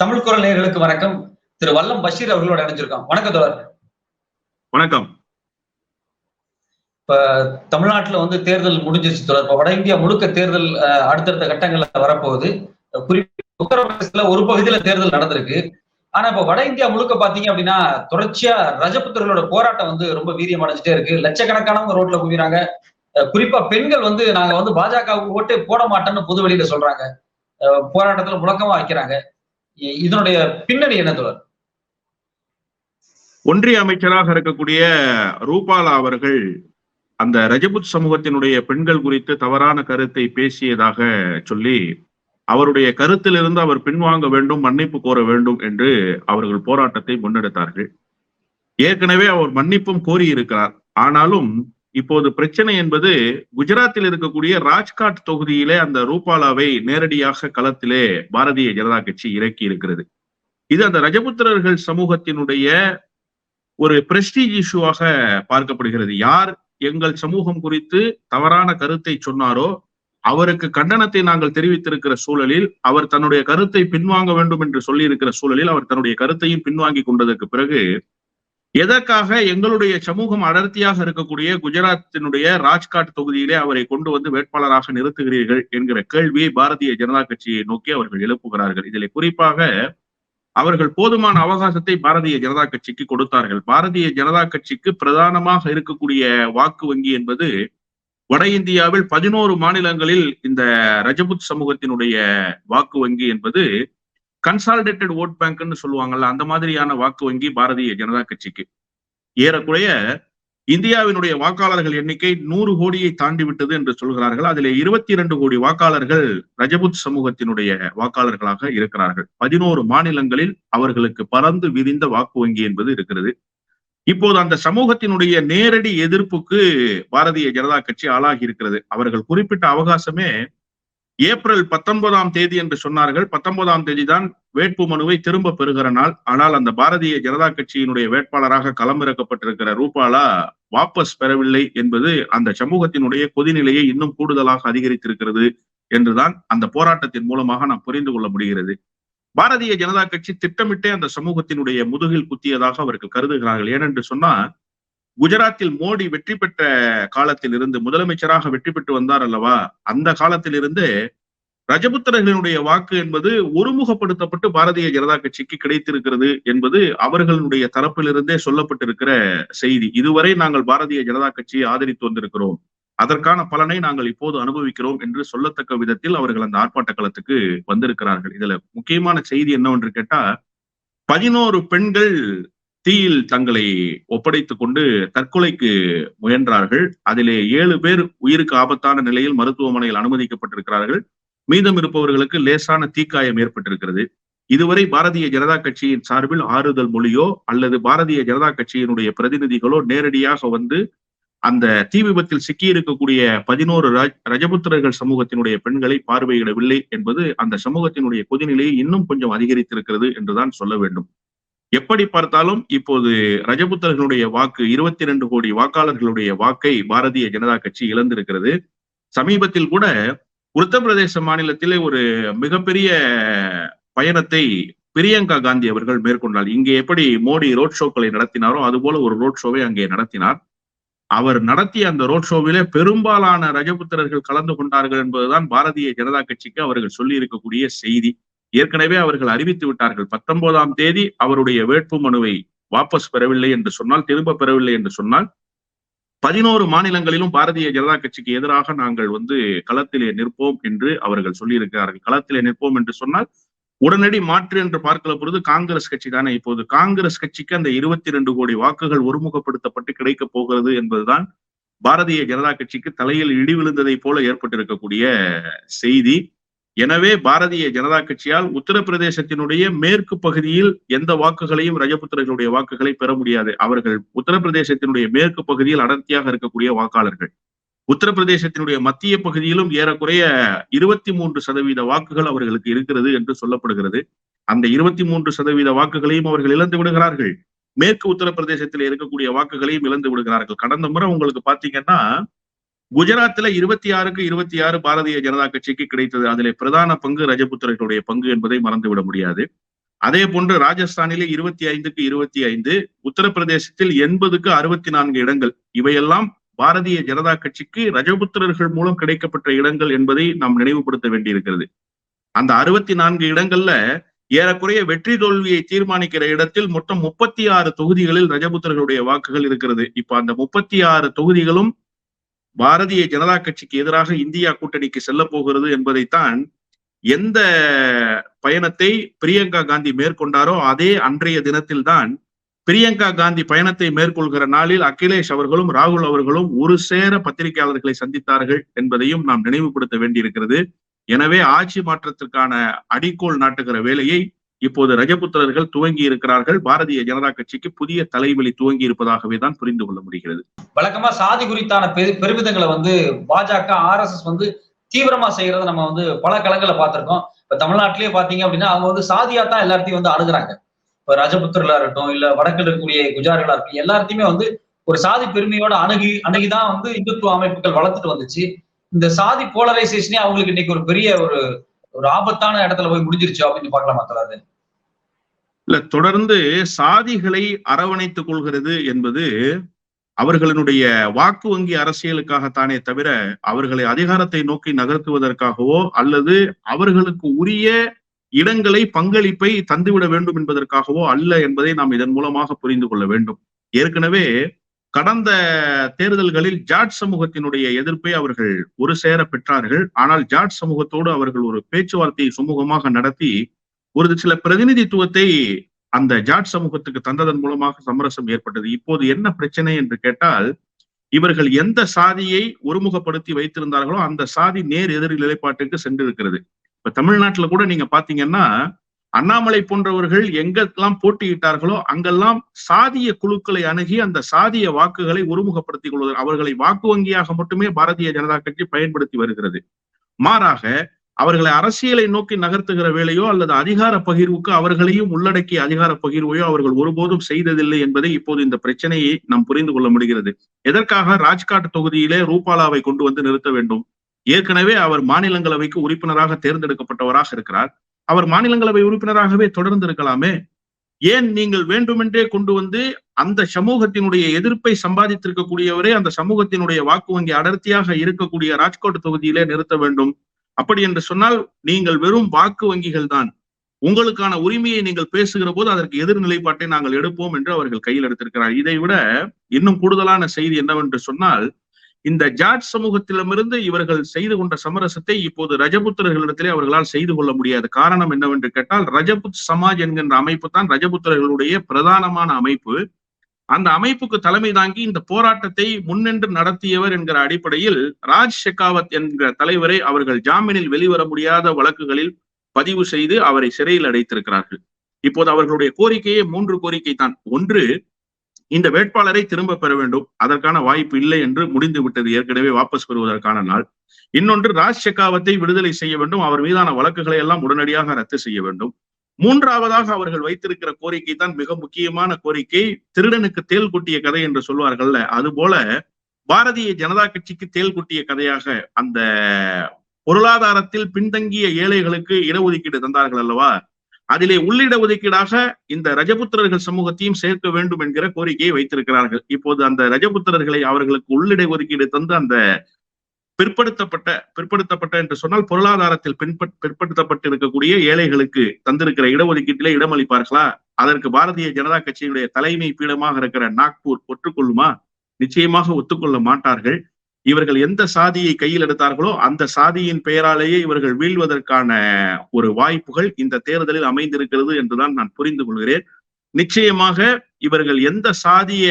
தமிழ் குரல் நேயர்களுக்கு வணக்கம். திரு வல்லம் பஷீர் அவர்களோட இணைஞ்சிருக்கோம். வணக்கம் தோழர். வணக்கம். இப்ப தமிழ்நாட்டுல வந்து தேர்தல் முடிஞ்சிருச்சு தோழர். இப்ப வட இந்தியா முழுக்க தேர்தல் அடுத்தடுத்த கட்டங்கள்ல வரப்போகுது. குறிப்பிட்ட உத்தரப்பிரதேசத்துல ஒரு பகுதியில தேர்தல் நடந்திருக்கு. ஆனா இப்ப வட இந்தியா முழுக்க பாத்தீங்க அப்படின்னா தொடர்ச்சியா ரஜபுத்தர்களோட போராட்டம் வந்து ரொம்ப வீரியம் அடைஞ்சிட்டே இருக்கு. லட்சக்கணக்கானவங்க ரோட்ல குவிறாங்க. குறிப்பா பெண்கள் வந்து நாங்க வந்து பாஜகவுக்கு ஓட்டே போட மாட்டோம்னு பொது வெளியில சொல்றாங்க போராட்டத்துல முழக்கமா வைக்கிறாங்க. இதனுடைய பின்னணி என்ன தொடர் ஒன்றிய அமைச்சராக இருக்கக்கூடிய ரூபாலா அவர்கள் அந்த ரஜபுத் சமூகத்தினுடைய பெண்கள் குறித்து தவறான கருத்தை பேசியதாக சொல்லி அவருடைய கருத்திலிருந்து அவர் பின்வாங்க வேண்டும் மன்னிப்பு கோர வேண்டும் என்று அவர்கள் போராட்டத்தை முன்னெடுத்தார்கள். ஏற்கனவே அவர் மன்னிப்பும் கோரியிருக்கிறார். ஆனாலும் இப்போது பிரச்சனை என்பது குஜராத்தில் இருக்கக்கூடிய ராஜ்காட் தொகுதியிலே அந்த ரூபாலாவை நேரடியாக களத்திலே பாரதிய ஜனதா கட்சி இறக்கி இருக்கிறது. இது அந்த ரஜபுத்திரர்கள் சமூகத்தினுடைய ஒரு பிரஸ்டீஜ் இஷ்யூவாக பார்க்கப்படுகிறது. யார் எங்கள் சமூகம் குறித்து தவறான கருத்தை சொன்னாரோ அவருக்கு கண்டனத்தை நாங்கள் தெரிவித்திருக்கிற சூழலில் அவர் தன்னுடைய கருத்தை பின்வாங்க வேண்டும் என்று சொல்லி இருக்கிற சூழலில் அவர் தன்னுடைய கருத்தையும் பின்வாங்கி கொண்டதற்கு பிறகு எதற்காக எங்களுடைய சமூகம் அடர்த்தியாக இருக்கக்கூடிய குஜராத்தினுடைய ராஜ்காட் தொகுதியிலே அவரை கொண்டு வந்து வேட்பாளராக நிறுத்துகிறீர்கள் என்கிற கேள்வியை பாரதிய ஜனதா கட்சியை நோக்கி அவர்கள் எழுப்புகிறார்கள். இதில் குறிப்பாக அவர்கள் போதுமான அவகாசத்தை பாரதிய ஜனதா கட்சிக்கு கொடுத்தார்கள். பாரதிய ஜனதா கட்சிக்கு பிரதானமாக இருக்கக்கூடிய வாக்கு வங்கி என்பது வட இந்தியாவில் பதினோரு மாநிலங்களில் இந்த ரஜபுத் சமூகத்தினுடைய வாக்கு வங்கி என்பது கன்சாலிடேட்டட் ஓட் பேங்க்னு சொல்லுவாங்கல்ல அந்த மாதிரியான வாக்கு வங்கி பாரதிய ஜனதா கட்சிக்கு. ஏறக்குறைய இந்தியாவினுடைய வாக்காளர்கள் எண்ணிக்கை நூறு கோடியை தாண்டி விட்டது என்று சொல்கிறார்கள். அதில் இருபத்தி இரண்டு கோடி வாக்காளர்கள் ரஜபுத் சமூகத்தினுடைய வாக்காளர்களாக இருக்கிறார்கள். பதினோரு மாநிலங்களில் அவர்களுக்கு பறந்து விரிந்த வாக்கு வங்கி என்பது இருக்கிறது. இப்போது அந்த சமூகத்தினுடைய நேரடி எதிர்ப்புக்கு பாரதிய ஜனதா கட்சி ஆளாகி இருக்கிறது. அவர்கள் குறிப்பிட்ட அவகாசமே ஏப்ரல் பத்தொன்பதாம் தேதி என்று சொன்னார்கள். பத்தொன்பதாம் தேதி தான் வேட்பு மனுவை திரும்ப பெறுகிற நாள். ஆனால் அந்த பாரதிய ஜனதா கட்சியினுடைய வேட்பாளராக களமிறக்கப்பட்டிருக்கிற ரூபாலா வாபஸ் பெறவில்லை என்பது அந்த சமூகத்தினுடைய கொதிநிலையை இன்னும் கூடுதலாக அதிகரித்திருக்கிறது என்றுதான் அந்த போராட்டத்தின் மூலமாக நாம் புரிந்து கொள்ள முடிகிறது. பாரதிய ஜனதா கட்சி திட்டமிட்டே அந்த சமூகத்தினுடைய முதுகில் குத்தியதாக அவர்கள் கருதுகிறார்கள். ஏனென்று சொன்னா குஜராத்தில் மோடி வெற்றி பெற்ற காலத்தில் இருந்து முதலமைச்சராக வெற்றி பெற்று வந்தார் அல்லவா? அந்த காலத்தில் இருந்து ரஜபுத்திரர்களுடைய வாக்கு என்பது ஒருமுகப்படுத்தப்பட்டு பாரதிய ஜனதா கட்சிக்கு கிடைத்திருக்கிறது என்பது அவர்களுடைய தரப்பிலிருந்தே சொல்லப்பட்டிருக்கிற செய்தி. இதுவரை நாங்கள் பாரதிய ஜனதா கட்சியை ஆதரித்து வந்திருக்கிறோம். அதற்கான பலனை நாங்கள் இப்போது அனுபவிக்கிறோம் என்று சொல்லத்தக்க விதத்தில் அவர்கள் அந்த ஆர்ப்பாட்ட களத்துக்கு வந்திருக்கிறார்கள். இதுல முக்கியமான செய்தி என்னவென்று கேட்டா பதினோரு பெண்கள் தீயில் தங்களை ஒப்படைத்துக் கொண்டு தற்கொலைக்கு முயன்றார்கள். அதிலே ஏழு பேர் உயிருக்கு ஆபத்தான நிலையில் மருத்துவமனையில் அனுமதிக்கப்பட்டிருக்கிறார்கள். மீதம் இருப்பவர்களுக்கு லேசான தீக்காயம் ஏற்பட்டிருக்கிறது. இதுவரை பாரதிய ஜனதா கட்சியின் சார்பில் ஆறுதல் மொழியோ அல்லது பாரதிய ஜனதா கட்சியினுடைய பிரதிநிதிகளோ நேரடியாக வந்து அந்த தீ விபத்தில் சிக்கியிருக்கக்கூடிய பதினோரு ரஜபுத்திரர்கள் சமூகத்தினுடைய பெண்களை பார்வையிடவில்லை என்பது அந்த சமூகத்தினுடைய கொதிநிலையை இன்னும் கொஞ்சம் அதிகரித்திருக்கிறது என்றுதான் சொல்ல வேண்டும். எப்படி பார்த்தாலும் இப்போது ரஜபுத்தர்களுடைய வாக்கு இருபத்தி இரண்டு கோடி வாக்காளர்களுடைய வாக்கை பாரதிய ஜனதா கட்சி இழந்திருக்கிறது. சமீபத்தில் கூட உத்தரப்பிரதேச மாநிலத்திலே ஒரு மிகப்பெரிய பயணத்தை பிரியங்கா காந்தி அவர்கள் மேற்கொண்டார். இங்கே எப்படி மோடி ரோட் ஷோக்களை நடத்தினாரோ அதுபோல ஒரு ரோட் ஷோவை அங்கே நடத்தினார். அவர் நடத்திய அந்த ரோட் ஷோவிலே பெரும்பாலான ரஜபுத்திரர்கள் கலந்து கொண்டார்கள் என்பதுதான் பாரதிய ஜனதா கட்சிக்கு அவர்கள் சொல்லி இருக்கக்கூடிய செய்தி. ஏற்கனவே அவர்கள் அறிவித்து விட்டார்கள். பத்தொன்பதாம் தேதி அவருடைய வேட்பு மனுவை வாபஸ் பெறவில்லை என்று சொன்னால் திரும்ப பெறவில்லை என்று சொன்னால் பதினோரு மாநிலங்களிலும் பாரதிய ஜனதா கட்சிக்கு எதிராக நாங்கள் வந்து களத்திலே நிற்போம் என்று அவர்கள் சொல்லியிருக்கிறார்கள். களத்திலே நிற்போம் என்று சொன்னால் உடனடி மாற்று என்று பார்க்கிற பொழுது காங்கிரஸ் கட்சி தானே. இப்போது காங்கிரஸ் கட்சிக்கு அந்த இருபத்தி ரெண்டு கோடி வாக்குகள் ஒருமுகப்படுத்தப்பட்டு கிடைக்க போகிறது என்பதுதான் பாரதிய ஜனதா கட்சிக்கு தலையில் இடி விழுந்ததை போல ஏற்பட்டிருக்கக்கூடிய செய்தி. எனவே பாரதிய ஜனதா கட்சியால் உத்தரப்பிரதேசத்தினுடைய மேற்கு பகுதியில் எந்த வாக்குகளையும் ரஜபுத்திரர்களுடைய வாக்குகளை பெற முடியாது. அவர்கள் உத்தரப்பிரதேசத்தினுடைய மேற்கு பகுதியில் அடர்த்தியாக இருக்கக்கூடிய வாக்காளர்கள். உத்தரப்பிரதேசத்தினுடைய மத்திய பகுதியிலும் ஏறக்குறைய இருபத்தி மூன்று சதவீத வாக்குகள் அவர்களுக்கு இருக்கிறது என்று சொல்லப்படுகிறது. அந்த இருபத்தி மூன்று சதவீத வாக்குகளையும் அவர்கள் இழந்து விடுகிறார்கள். மேற்கு உத்தரப்பிரதேசத்தில் இருக்கக்கூடிய வாக்குகளையும் இழந்து விடுகிறார்கள். கடந்த முறை உங்களுக்கு பாத்தீங்கன்னா குஜராத்ல இருபத்தி ஆறுக்கு இருபத்தி ஆறு பாரதிய ஜனதா கட்சிக்கு கிடைத்தது. அதிலே பிரதான பங்கு ரஜபுத்திரர்களுடைய பங்கு என்பதை மறந்துவிட முடியாது. அதே போன்று ராஜஸ்தானிலே இருபத்தி ஐந்துக்கு இருபத்தி ஐந்து உத்தரப்பிரதேசத்தில் எண்பதுக்கு அறுபத்தி நான்கு இடங்கள். இவையெல்லாம் பாரதிய ஜனதா கட்சிக்கு ரஜபுத்திரர்கள் மூலம் கிடைக்கப்பட்ட இடங்கள் என்பதை நாம் நினைவுபடுத்த வேண்டியிருக்கிறது. அந்த அறுபத்தி நான்கு இடங்கள்ல ஏறக்குறைய வெற்றி தோல்வியை தீர்மானிக்கிற இடத்தில் மொத்தம் முப்பத்தி ஆறு தொகுதிகளில் ரஜபுத்திரர்களுடைய வாக்குகள் இருக்கிறது. இப்ப அந்த முப்பத்தி ஆறு தொகுதிகளும் பாரதிய ஜனதா கட்சிக்கு எதிராக இந்தியா கூட்டணிக்கு செல்ல போகிறது என்பதைத்தான் எந்த பயணத்தை பிரியங்கா காந்தி மேற்கொண்டாரோ அதே அன்றைய தினத்தில்தான் பிரியங்கா காந்தி பயணத்தை மேற்கொள்கிற நாளில் அகிலேஷ் அவர்களும் ராகுல் அவர்களும் ஒரு சேர பத்திரிகையாளர்களை சந்தித்தார்கள் என்பதையும் நாம் நினைவுபடுத்த வேண்டியிருக்கிறது. எனவே ஆட்சி மாற்றத்திற்கான அடிக்கோல் நாட்டுகிற வேலையை இப்போது ரஜபுத்திரர்கள் துவங்கி இருக்கிறார்கள். பாரதிய ஜனதா கட்சிக்கு புதிய தலைவலி துவங்கி இருப்பதாகவே தான் புரிந்து கொள்ள முடிகிறது. வழக்கமா சாதி குறித்தான பெரு- பெருமிதங்களை வந்து பாஜக ஆர்எஸ்எஸ் வந்து தீவிரமா செய்யறத நம்ம வந்து பல களங்களை பார்த்திருக்கோம். இப்ப தமிழ்நாட்டிலேயே பாத்தீங்க அப்படின்னா அவங்க வந்து சாதியா தான் எல்லாத்தையும் வந்து அணுகுறாங்க. இப்ப ரஜபுத்திரலா இருக்கட்டும் இல்ல வடக்கில் இருக்கக்கூடிய குஜார்களா இருக்கட்டும் எல்லாத்தையுமே வந்து ஒரு சாதி பெருமையோட அணுகி அணுகிதான் வந்து இந்துத்துவ அமைப்புகள் வளர்த்துட்டு வந்துச்சு. இந்த சாதி போலரைசேஷனே அவங்களுக்கு இன்னைக்கு ஒரு பெரிய ஒரு ஒரு ஆபத்தான இடத்துல போய் முடிஞ்சிருச்சு அப்படின்னு பார்க்கலாமா தராது இல்ல தொடர்ந்து சாதிகளை அரவணைத்துக் கொள்கிறது என்பது அவர்களினுடைய வாக்கு வங்கி அரசியலுக்காகத்தானே தவிர அவர்களை அதிகாரத்தை நோக்கி நகர்த்துவதற்காகவோ அல்லது அவர்களுக்கு உரிய இடங்களை பங்களிப்பை தந்துவிட வேண்டும் என்பதற்காகவோ அல்ல என்பதை நாம் இதன் மூலமாக புரிந்து கொள்ள வேண்டும். ஏற்கனவே கடந்த தேர்தல்களில் ஜாட் சமூகத்தினுடைய எதிர்ப்பை அவர்கள் ஒரு சேர பெற்றார்கள். ஆனால் ஜாட் சமூகத்தோடு அவர்கள் ஒரு பேச்சுவார்த்தையை சுமூகமாக நடத்தி ஒரு சில பிரதிநிதித்துவத்தை அந்த ஜாட் சமூகத்துக்கு தந்ததன் மூலமாக சமரசம் ஏற்பட்டது. இப்போது என்ன பிரச்சனை என்று கேட்டால் இவர்கள் எந்த சாதியை ஒருமுகப்படுத்தி வைத்திருந்தார்களோ அந்த சாதி நேர் எதிர் நிலைப்பாட்டுக்கு சென்றிருக்கிறது. இப்ப தமிழ்நாட்டுல கூட நீங்க பாத்தீங்கன்னா அண்ணாமலை போன்றவர்கள் எங்கெல்லாம் போட்டியிட்டார்களோ அங்கெல்லாம் சாதிய குழுக்களை அணுகி அந்த சாதிய வாக்குகளை ஒருமுகப்படுத்திக் கொள்வது அவர்களை வாக்கு வங்கியாக மட்டுமே பாரதிய ஜனதா கட்சி பயன்படுத்தி வருகிறது. மாறாக அவர்களை அரசியலை நோக்கி நகர்த்துகிற வேலையோ அல்லது அதிகார பகிர்வுக்கு அவர்களையும் உள்ளடக்கிய அதிகார பகிர்வையோ அவர்கள் ஒருபோதும் செய்ததில்லை என்பதை இப்போது இந்த பிரச்சனையை நாம் புரிந்து கொள்ள முடிகிறது. எதற்காக ராஜ்காட் தொகுதியிலே ரூபாலாவை கொண்டு வந்து நிறுத்த வேண்டும்? ஏற்கனவே அவர் மாநிலங்களவைக்கு உறுப்பினராக தேர்ந்தெடுக்கப்பட்டவராக இருக்கிறார். அவர் மாநிலங்களவை உறுப்பினராகவே தொடர்ந்து இருக்கலாமே ஏன் நீங்கள் வேண்டுமென்றே கொண்டு வந்து அந்த சமூகத்தினுடைய எதிர்ப்பை சம்பாதித்திருக்கக்கூடியவரே அந்த சமூகத்தினுடைய வாக்கு வங்கி அடர்த்தியாக இருக்கக்கூடிய ராஜ்கோட் தொகுதியிலே நிறுத்த வேண்டும். அப்படி என்று சொன்னால் நீங்கள் வெறும் வாக்கு வங்கிகள் தான். உங்களுக்கான உரிமையை நீங்கள் பேசுகிற போது அதற்கு எதிர் நிலைப்பாட்டை நாங்கள் எடுப்போம் என்று அவர்கள் கையில் எடுத்திருக்கிறார். இதை விட இன்னும் கூடுதலான செய்தி என்னவென்று சொன்னால் இந்த ஜாட் சமூகத்திடமிருந்து இவர்கள் செய்து கொண்ட சமரசத்தை இப்போது ரஜபுத்திரர்களிடத்திலே அவர்களால் செய்து கொள்ள முடியாது. காரணம் என்னவென்று கேட்டால் ரஜபுத் சமாஜ் என்கின்ற அமைப்பு தான் ரஜபுத்திரர்களுடைய பிரதானமான அமைப்பு. அந்த அமைப்புக்கு தலைமை தாங்கி இந்த போராட்டத்தை முன்னின்று நடத்தியவர் என்கிற அடிப்படையில் ராஜ் ஷெகாவத் என்கிற தலைவரை அவர்கள் ஜாமீனில் வெளிவர முடியாத வழக்குகளில் பதிவு செய்து அவரை சிறையில் அடைத்திருக்கிறார்கள். இப்போது அவர்களுடைய கோரிக்கையே மூன்று கோரிக்கை தான். ஒன்று இந்த வேட்பாளரை திரும்ப பெற வேண்டும். அதற்கான வாய்ப்பு இல்லை என்று முடிந்து விட்டது. ஏற்கனவே வாபஸ் பெறுவதற்கான நாள். இன்னொன்று ராஜ் ஷெகாவத்தை விடுதலை செய்ய வேண்டும். அவர் மீதான வழக்குகளை எல்லாம் உடனடியாக ரத்து செய்ய வேண்டும். மூன்றாவதாக அவர்கள் வைத்திருக்கிற கோரிக்கை தான் மிக முக்கியமான கோரிக்கை. திருடனுக்கு தேல் குட்டிய கதை என்று சொல்வார்கள்ல அது போல பாரதிய ஜனதா கட்சிக்கு தேல் குட்டிய கதையாக அந்த பொருளாதாரத்தில் பின்தங்கிய ஏழைகளுக்கு இடஒதுக்கீடு தந்தார்கள் அல்லவா? அதிலே உள்ளிட ஒதுக்கீடாக இந்த ரஜபுத்திரர்கள் சமூகத்தையும் சேர்க்க வேண்டும் என்கிற கோரிக்கையை வைத்திருக்கிறார்கள். இப்போது அந்த ரஜபுத்திரர்களை அவர்களுக்கு உள்ளிட ஒதுக்கீடு தந்து அந்த பிற்படுத்தப்பட்ட பிற்படுத்தப்பட்ட என்று சொன்னால் பொருளாதாரத்தில் பின்பற் பிற்படுத்தப்பட்டு இருக்கக்கூடிய ஏழைகளுக்கு தந்திருக்கிற இடஒதுக்கீட்டிலே இடமளிப்பார்களா? அதற்கு பாரதிய ஜனதா கட்சியினுடைய தலைமை பீடமாக இருக்கிற நாக்பூர் ஒற்றுக்கொள்ளுமா? நிச்சயமாக ஒத்துக்கொள்ள மாட்டார்கள். இவர்கள் எந்த சாதியை கையில் எடுத்தார்களோ அந்த சாதியின் பெயராலேயே இவர்கள் வீழ்வதற்கான ஒரு வாய்ப்புகள் இந்த தேர்தலில் அமைந்திருக்கிறது என்றுதான் நான் புரிந்து கொள்கிறேன். நிச்சயமாக இவர்கள் எந்த சாதிய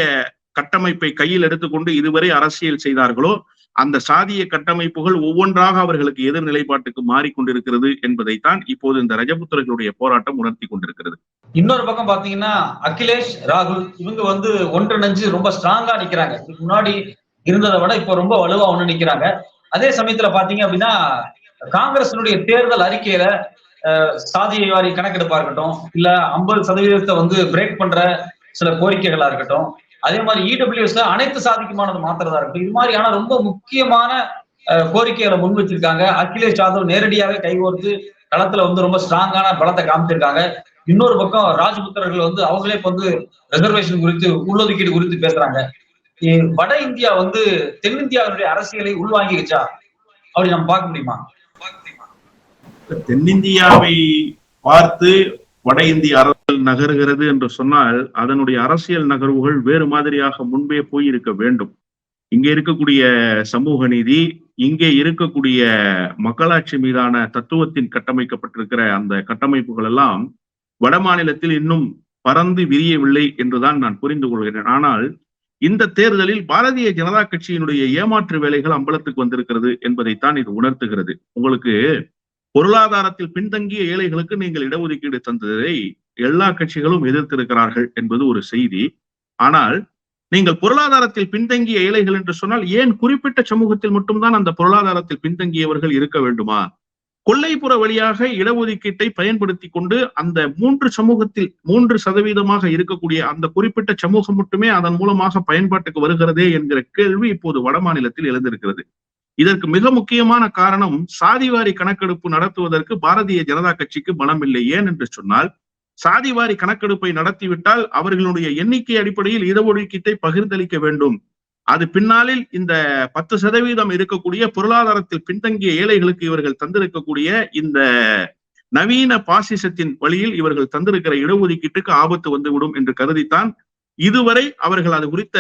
கட்டமைப்பை கையில் எடுத்துக்கொண்டு இதுவரை அரசியல் செய்தார்களோ அந்த சாதிய கட்டமைப்புகள் ஒவ்வொன்றாக அவர்களுக்கு எதிர் நிலைப்பாட்டுக்கு மாறிக்கொண்டிருக்கிறது என்பதைத்தான் இப்போது இந்த ரஜபுத்திரர்களுடைய போராட்டம் உணர்த்தி கொண்டிருக்கிறது. இன்னொரு பக்கம் பாத்தீங்கன்னா அகிலேஷ் ராகுல் இவங்க வந்து ஒன்றிணைஞ்சு ரொம்ப ஸ்ட்ராங்கா நிக்கிறாங்க. முன்னாடி இருந்ததை விட இப்ப ரொம்ப வலுவா ஒண்ணு நிக்கிறாங்க அதே சமயத்துல பாத்தீங்க அப்படின்னா காங்கிரசினுடைய தேர்தல் அறிக்கையில சாதிய வாரி கணக்கெடுப்பா இருக்கட்டும் இல்ல ஐம்பது சதவீதத்தை வந்து பிரேக் பண்ற சில கோரிக்கைகளா இருக்கட்டும் அதே மாதிரி இடபிள்யூஎஸ்ல அனைத்து சாதிக்குமானது மாத்திரதா இருக்கட்டும் இது மாதிரியான ரொம்ப முக்கியமான கோரிக்கைகளை முன் வச்சிருக்காங்க. அகிலேஷ் யாதவ் நேரடியாவே கைகோர்த்து களத்துல வந்து ரொம்ப ஸ்ட்ராங்கான பலத்தை காமிச்சிருக்காங்க. இன்னொரு பக்கம் ராஜபுத்திரர்கள் வந்து அவங்களே இப்ப வந்து ரிசர்வேஷன் குறித்து உள்ளொதுக்கீடு குறித்து பேசுறாங்க. வட இந்தியா வந்து தென்னிந்தியாவினுடைய அரசியலை உள்வாங்கிக்கிச்சா? அப்படி நம்ம பார்க்க முடியுமா? தென்னிந்தியாவை பார்த்து வட இந்திய அரசியல் நகருகிறது என்று சொன்னால் அதனுடைய அரசியல் நகர்வுகள் வேறு மாதிரியாக முன்பே போய் இருக்க வேண்டும். இங்கே இருக்கக்கூடிய சமூக நீதி இங்கே இருக்கக்கூடிய மக்களாட்சி மீதான தத்துவத்தின் கட்டமைக்கப்பட்டிருக்கிற அந்த கட்டமைப்புகள் எல்லாம் வட மாநிலத்தில் இன்னும் பறந்து விரியவில்லை என்றுதான் நான் புரிந்து கொள்கிறேன். ஆனால் இந்த தேர்தலில் பாரதிய ஜனதா கட்சியினுடைய ஏமாற்று வேலைகள் அம்பலத்துக்கு வந்திருக்கிறது என்பதைத்தான் இது உணர்த்துகிறது. உங்களுக்கு பொருளாதாரத்தில் பின்தங்கிய ஏழைகளுக்கு நீங்கள் இடஒதுக்கீடு தந்ததை எல்லா கட்சிகளும் எதிர்த்திருக்கிறார்கள் என்பது ஒரு செய்தி. ஆனால் நீங்கள் பொருளாதாரத்தில் பின்தங்கிய ஏழைகள் என்று சொன்னால் ஏன் குறிப்பிட்ட சமூகத்தில் மட்டும்தான் அந்த பொருளாதாரத்தில் பின்தங்கியவர்கள் இருக்க வேண்டுமா? கொல்லைப்புற வழியாக இடஒதுக்கீட்டை பயன்படுத்தி கொண்டு அந்த மூன்று சமூகத்தில் மூன்று சதவீதமாக இருக்கக்கூடிய அந்த குறிப்பிட்ட சமூகம் மட்டுமே அதன் மூலமாக பயன்பாட்டுக்கு வருகிறதே என்கிற கேள்வி இப்போது வட மாநிலத்தில் எழுந்திருக்கிறது. இதற்கு மிக முக்கியமான காரணம் சாதிவாரி கணக்கெடுப்பு நடத்துவதற்கு பாரதிய ஜனதா கட்சிக்கு பலம் இல்லை. ஏன் என்று சொன்னால் சாதிவாரி கணக்கெடுப்பை நடத்திவிட்டால் அவர்களுடைய எண்ணிக்கை அடிப்படையில் இடஒதுக்கீட்டை பகிர்ந்தளிக்க வேண்டும். அது பின்னாளில் இந்த பத்து சதவீதம் இருக்கக்கூடிய பொருளாதாரத்தில் பின்தங்கிய ஏழைகளுக்கு இவர்கள் தந்திருக்கக்கூடிய இந்த நவீன பாசிசத்தின் வழியில் இவர்கள் தந்திருக்கிற இடஒதுக்கீட்டுக்கு ஆபத்து வந்துவிடும் என்று கருதித்தான். இதுவரை அவர்கள் அது குறித்த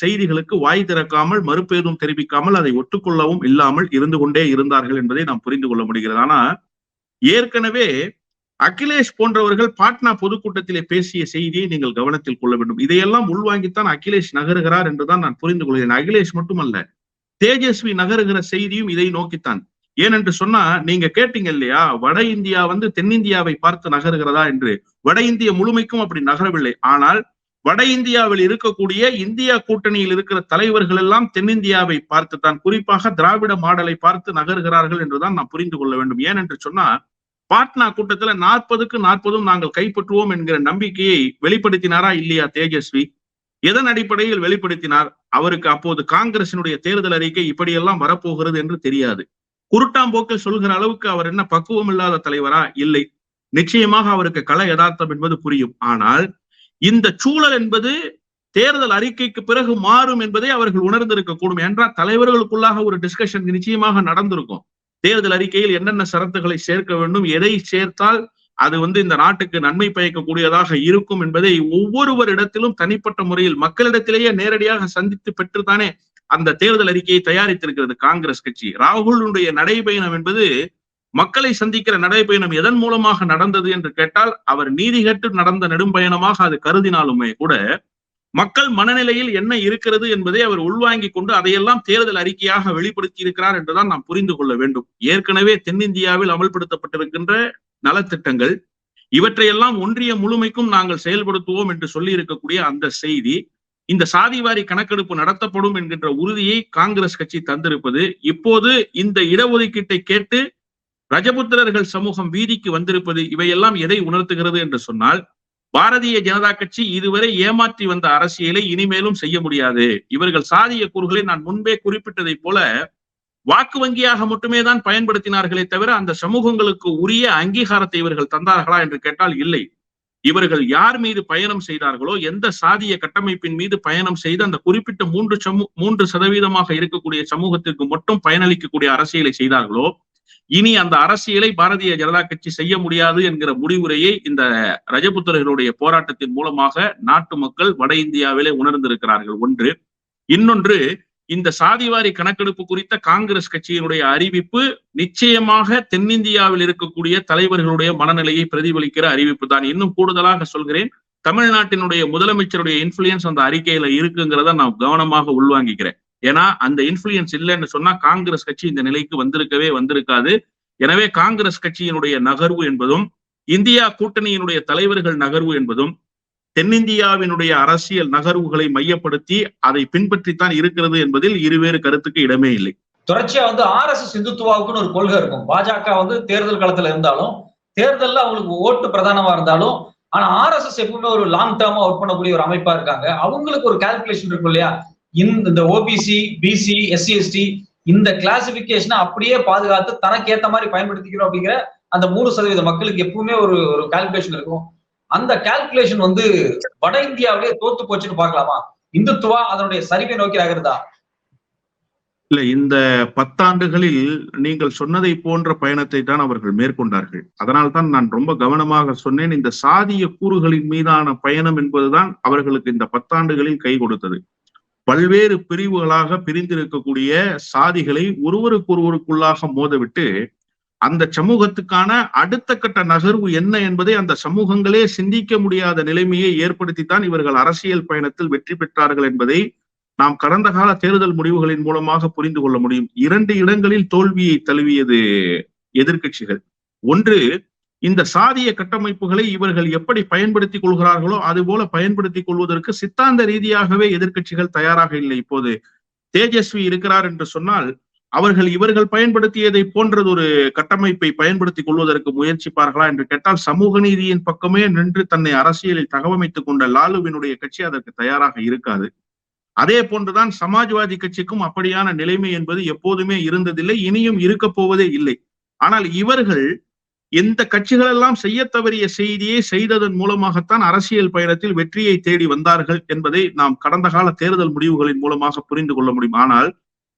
செய்திகளுக்கு வாய் திறக்காமல் மறுபேதும் தெரிவிக்காமல் அதை ஒட்டுக்கொள்ளவும் இல்லாமல் இருந்து கொண்டே இருந்தார்கள் என்பதை நாம் புரிந்து கொள்ள முடிகிறது. ஆனா ஏற்கனவே அகிலேஷ் போன்றவர்கள் பாட்னா பொதுக்கூட்டத்திலே பேசிய செய்தியை நீங்கள் கவனத்தில் கொள்ள வேண்டும். இதையெல்லாம் உள்வாங்கித்தான் அகிலேஷ் நகருகிறார் என்றுதான் நான் புரிந்து கொள்கிறேன். அகிலேஷ் மட்டுமல்ல தேஜஸ்வி நகருகிற செய்தியும் இதை நோக்கித்தான். ஏனென்று சொன்னா நீங்க கேட்டீங்க இல்லையா வட இந்தியா வந்து தென்னிந்தியாவை பார்த்து நகருகிறதா என்று. வட இந்திய முழுமைக்கும் அப்படி நகரவில்லை. ஆனால் வட இந்தியாவில் இருக்கக்கூடிய இந்தியா கூட்டணியில் இருக்கிற தலைவர்கள் எல்லாம் தென்னிந்தியாவை பார்த்து தான் குறிப்பாக திராவிட மாடலை பார்த்து நகர்கிறார்கள் என்றுதான் நான் புரிந்து கொள்ள வேண்டும். ஏனென்று சொன்னா பாட்னா கூட்டத்துல நாற்பதுக்கு நாற்பதும் நாங்கள் கைப்பற்றுவோம் என்கிற நம்பிக்கையை வெளிப்படுத்தினாரா இல்லையா தேஜஸ்வி? எதன் அடிப்படையில் வெளிப்படுத்தினார்? அவருக்கு அப்போது காங்கிரசினுடைய தேர்தல் அறிக்கை இப்படியெல்லாம் வரப்போகிறது என்று தெரியாது. குருட்டாம்போக்கில் சொல்கிற அளவுக்கு அவர் என்ன பக்குவம் இல்லாத தலைவரா? இல்லை. நிச்சயமாக அவருக்கு கள யதார்த்தம் என்பது புரியும். ஆனால் இந்த சூழல் என்பது தேர்தல் அறிக்கைக்கு பிறகு மாறும் என்பதை அவர்கள் உணர்ந்திருக்க கூடும் என்றால் தலைவர்களுக்குள்ளாக ஒரு டிஸ்கஷன் நிச்சயமாக நடந்திருக்கும். தேர்தல் அறிக்கையில் என்னென்ன சரத்துகளை சேர்க்க வேண்டும் எதை சேர்த்தால் அது வந்து இந்த நாட்டுக்கு நன்மை பயக்கக்கூடியதாக இருக்கும் என்பதை ஒவ்வொருவரிடத்திலும் தனிப்பட்ட முறையில் மக்களிடத்திலேயே நேரடியாக சந்தித்து பெற்றுத்தானே அந்த தேர்தல் அறிக்கையை தயாரித்திருக்கிறது காங்கிரஸ் கட்சி. ராகுலுடைய நடைபயணம் என்பது மக்களை சந்திக்கிற நடைபயணம் எதன் மூலமாக நடந்தது என்று கேட்டால் அவர் நீதி கேட்டு நடந்த நெடும்பயணமாக அது கருதினாலுமே கூட மக்கள் மனநிலையில் என்ன இருக்கிறது என்பதை அவர் உள்வாங்கிக் கொண்டு அதையெல்லாம் தேர்தல் அறிக்கையாக வெளிப்படுத்தி இருக்கிறார் என்றுதான் நாம் புரிந்து கொள்ள வேண்டும். ஏற்கனவே தென்னிந்தியாவில் அமல்படுத்தப்பட்டிருக்கின்ற நலத்திட்டங்கள் இவற்றையெல்லாம் ஒன்றிய முழுமைக்கும் நாங்கள் செயல்படுத்துவோம் என்று சொல்லி இருக்கக்கூடிய அந்த செய்தி இந்த சாதிவாரி கணக்கெடுப்பு நடத்தப்படும் என்கின்ற உறுதியை காங்கிரஸ் கட்சி தந்திருப்பது இப்போது இந்த இடஒதுக்கீட்டை கேட்டு ரஜபுத்திரர்கள் சமூகம் வீதிக்கு வந்திருப்பது இவையெல்லாம் எதை உணர்த்துகிறது என்று சொன்னால் பாரதிய ஜனதா கட்சி இதுவரை ஏமாற்றி வந்த அரசியலை இனிமேலும் செய்ய முடியாது. இவர்கள் சாதிய கூறுகளை நான் முன்பே குறிப்பிட்டதை போல வாக்கு வங்கியாக மட்டுமே தான் பயன்படுத்தினார்களே தவிர அந்த சமூகங்களுக்கு உரிய அங்கீகாரத்தை இவர்கள் தந்தார்களா என்று கேட்டால் இல்லை. இவர்கள் யார் மீது பயணம் செய்தார்களோ எந்த சாதிய கட்டமைப்பின் மீது பயணம் செய்து அந்த குறிப்பிட்ட மூன்று சமூ மூன்று சதவீதமாக இருக்கக்கூடிய சமூகத்திற்கு மட்டும் பயனளிக்கக்கூடிய அரசியலை செய்தார்களோ இனி அந்த அரசியலை பாரதிய ஜனதா கட்சி செய்ய முடியாது என்கிற முடிவுரையை இந்த ரஜபுத்திரர்களுடைய போராட்டத்தின் மூலமாக நாட்டு மக்கள் வட இந்தியாவிலே உணர்ந்திருக்கிறார்கள். ஒன்று. இன்னொன்று இந்த சாதிவாரி கணக்கெடுப்பு குறித்த காங்கிரஸ் கட்சியினுடைய அறிவிப்பு நிச்சயமாக தென்னிந்தியாவில் இருக்கக்கூடிய தலைவர்களுடைய மனநிலையை பிரதிபலிக்கிற அறிவிப்பு தான். இன்னும் கூடுதலாக சொல்கிறேன் தமிழ்நாட்டினுடைய முதலமைச்சருடைய இன்ஃபுளுயன்ஸ் அந்த அறிக்கையில இருக்குங்கிறத நான் கவனமாக உள்வாங்கிக்கிறேன். ஏன்னா அந்த இன்ஃபுளுயன்ஸ் இல்லைன்னு சொன்னா காங்கிரஸ் கட்சி இந்த நிலைக்கு வந்திருக்கவே வந்திருக்காது. எனவே காங்கிரஸ் கட்சியினுடைய நகர்வு என்பதும் இந்தியா கூட்டணியினுடைய தலைவர்கள் நகர்வு என்பதும் தென்னிந்தியாவினுடைய அரசியல் நகர்வுகளை மையப்படுத்தி அதை பின்பற்றித்தான் இருக்கிறது என்பதில் இருவேறு கருத்துக்கு இடமே இல்லை. தொடர்ச்சியா வந்து ஆர் எஸ் எஸ் இந்துத்துவாவுக்குன்னு ஒரு கொள்கை இருக்கும். பாஜக வந்து தேர்தல் களத்துல இருந்தாலும் தேர்தல்ல அவங்களுக்கு ஓட்டு பிரதானமா இருந்தாலும் ஆனா ஆர் எஸ் எஸ் எப்பவுமே ஒரு லாங் டேர்மா ஒர்க் பண்ணக்கூடிய ஒரு அமைப்பா இருக்காங்க. அவங்களுக்கு ஒரு கால்குலேஷன் இருக்கும் இல்லையா? இந்த ஓபிசி பிசி எஸ்சி எஸ்டி இந்த கிளாசிபிகேஷனை அப்படியே பாதுகாத்து தனக்கு ஏத்த மாதிரி பயன்படுத்திக்கிறோம் அப்படிங்கிற அந்த மூணு சதவீத மக்களுக்கு எப்பவுமே ஒரு ஒரு கால்குலேஷன் இருக்கும். அந்த கால்குலேஷன் வந்து வட இந்தியாவிலே தோத்து போச்சுன்னு பார்க்கலாமா? இந்துத்துவா அதனுடைய சரிவை நோக்கி நகருதா? இல்ல இந்த பத்தாண்டுகளில் நீங்கள் சொன்னதை போன்ற பயணத்தை தான் அவர்கள் மேற்கொண்டார்கள். அதனால்தான் நான் ரொம்ப கவனமாக சொன்னேன் இந்த சாதிய கூறுகளின் மீதான பயணம் என்பதுதான் அவர்களுக்கு இந்த பத்தாண்டுகளில் கை கொடுத்தது. பல்வேறு பிரிவுகளாக பிரிந்திருக்கக்கூடிய சாதிகளை ஒருவருக்கொருவருக்குள்ளாக மோதவிட்டு அந்த சமூகத்துக்கான அடுத்த கட்ட நகர்வு என்ன என்பதை அந்த சமூகங்களே சிந்திக்க முடியாத நிலைமையை ஏற்படுத்தித்தான் இவர்கள் அரசியல் பயணத்தில் வெற்றி பெற்றார்கள் என்பதை நாம் கடந்த கால தேர்தல் முடிவுகளின் மூலமாக புரிந்து கொள்ள முடியும். இரண்டு இடங்களில் தோல்வியை தழுவியது எதிர்க்கட்சிகள். ஒன்று இந்த சாதிய கட்டமைப்புகளை இவர்கள் எப்படி பயன்படுத்திக் கொள்கிறார்களோ அது போல பயன்படுத்திக் கொள்வதற்கு சித்தாந்த ரீதியாகவே எதிர்க்கட்சிகள் தயாராக இல்லை. இப்போது தேஜஸ்வி இருக்கிறார் என்று சொன்னால் அவர்கள் இவர்கள் பயன்படுத்தியதை போன்றது ஒரு கட்டமைப்பை பயன்படுத்திக் கொள்வதற்கு முயற்சிப்பார்களா என்று கேட்டால் சமூக நீதியின் பக்கமே நின்று தன்னை அரசியலில் தகவமைத்துக் கொண்ட லாலுவினுடைய கட்சி அதற்கு தயாராக இருக்காது. அதே போன்றுதான் சமாஜ்வாதி கட்சிக்கும் அப்படியான நிலைமை என்பது எப்போதுமே இருந்ததில்லை இனியும் இருக்க போவதே இல்லை. ஆனால் இவர்கள் எந்த கட்சிகள் எல்லாம் செய்ய தவறிய செய்தியை செய்ததன் மூலமாகத்தான் அரசியல் பயணத்தில் வெற்றியை தேடி வந்தார்கள் என்பதை நாம் கடந்த கால தேர்தல் முடிவுகளின் மூலமாக புரிந்து கொள்ள முடியும். ஆனால்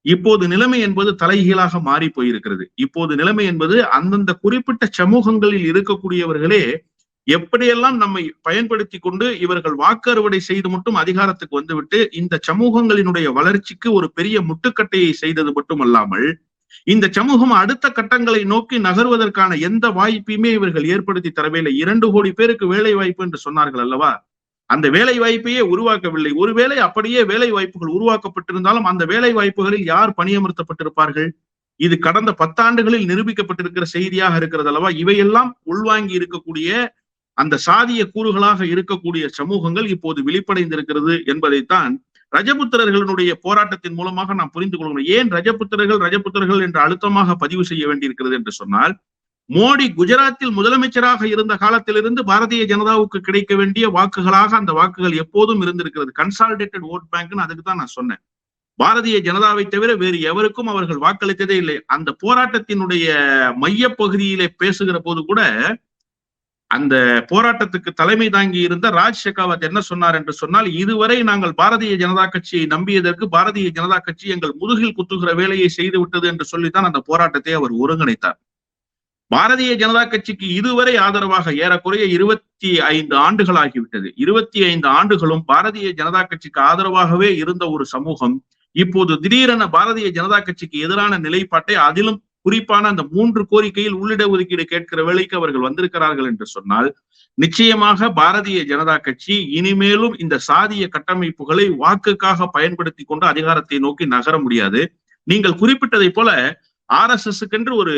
இப்போது நிலைமை என்பது தலைகீழாக மாறி போயிருக்கிறது. இப்போது நிலைமை என்பது அந்தந்த குறிப்பிட்ட சமூகங்களில் இருக்கக்கூடியவர்களே எப்படியெல்லாம் நம்மை பயன்படுத்தி கொண்டு இவர்கள் வாக்கு அறுவடை செய்து மட்டும் அதிகாரத்துக்கு வந்துவிட்டு இந்த சமூகங்களினுடைய வளர்ச்சிக்கு ஒரு பெரிய முட்டுக்கட்டையை செய்தது மட்டுமல்லாமல் இந்த சமூகம் அடுத்த கட்டங்களை நோக்கி நகர்வதற்கான எந்த வாய்ப்பையுமே இவர்கள் ஏற்படுத்தி தரவே இல்லை இரண்டு கோடி பேருக்கு வேலை வாய்ப்பு என்று சொன்னார்கள் அல்லவா? அந்த வேலை வாய்ப்பையே உருவாக்கவில்லை. ஒருவேளை அப்படியே வேலை வாய்ப்புகள் உருவாக்கப்பட்டிருந்தாலும் அந்த வேலை வாய்ப்புகளில் யார் பணியமர்த்தப்பட்டிருப்பார்கள்? இது கடந்த பத்தாண்டுகளில் நிரூபிக்கப்பட்டிருக்கிற செய்தியாக இருக்கிறது அல்லவா? இவையெல்லாம் உள்வாங்கி இருக்கக்கூடிய அந்த சாதிய கூறுகளாக இருக்கக்கூடிய சமூகங்கள் இப்போது விழிப்படைந்திருக்கிறது என்பதைத்தான் ரஜபுத்திரர்களுடைய போராட்டத்தின் மூலமாக நாம் புரிந்து கொள்கிறோம். ஏன் ரஜபுத்திரர்கள் ரஜபுத்திரர்கள் என்று அழுத்தமாக பதிவு செய்ய வேண்டியிருக்கிறது என்று சொன்னால் மோடி குஜராத்தில் முதலமைச்சராக இருந்த காலத்திலிருந்து பாரதிய ஜனதாவுக்கு கிடைக்க வேண்டிய வாக்குகளாக அந்த வாக்குகள் எப்போதும் இருந்திருக்கிறது. கன்சாலிடேட்டட் ஓட் பேங்க்னு அதுக்கு தான் நான் சொன்னேன். பாரதிய ஜனதாவை தவிர வேறு எவருக்கும் அவர்கள் வாக்களித்ததே இல்லை. அந்த போராட்டத்தினுடைய மைய பகுதியிலே பேசுகிற போது கூட அந்த போராட்டத்துக்கு தலைமை தாங்கி இருந்த ராஜ் ஷெகாவத் என்ன சொன்னார் என்று சொன்னால் இதுவரை நாங்கள் பாரதிய ஜனதா கட்சியை நம்பியதற்கு பாரதிய ஜனதா கட்சி எங்கள் முதுகில் குத்துகிற வேலையை செய்து விட்டது என்று சொல்லித்தான் அந்த போராட்டத்தை அவர் ஒருங்கிணைத்தார். பாரதிய ஜனதா கட்சிக்கு இதுவரை ஆதரவாக ஏறக்குறைய இருபத்தி ஐந்து ஆண்டுகள் ஆகிவிட்டது இருபத்தி ஐந்து ஆண்டுகளும் பாரதிய ஜனதா கட்சிக்கு ஆதரவாகவே இருந்த ஒரு சமூகம் இப்போது திடீரென பாரதிய ஜனதா கட்சிக்கு எதிரான நிலைப்பாட்டை அதிலும் குறிப்பான அந்த மூன்று கோரிக்கையில் உள்ளிட ஒதுக்கீடு கேட்கிற வேலைக்கு அவர்கள் வந்திருக்கிறார்கள் என்று சொன்னால் நிச்சயமாக பாரதிய ஜனதா கட்சி இனிமேலும் இந்த சாதிய கட்டமைப்புகளை வாக்குக்காக பயன்படுத்தி கொண்டு அதிகாரத்தை நோக்கி நகர முடியாது. நீங்கள் குறிப்பிட்டதை போல ஆர் எஸ் எஸ்க்கென்று ஒரு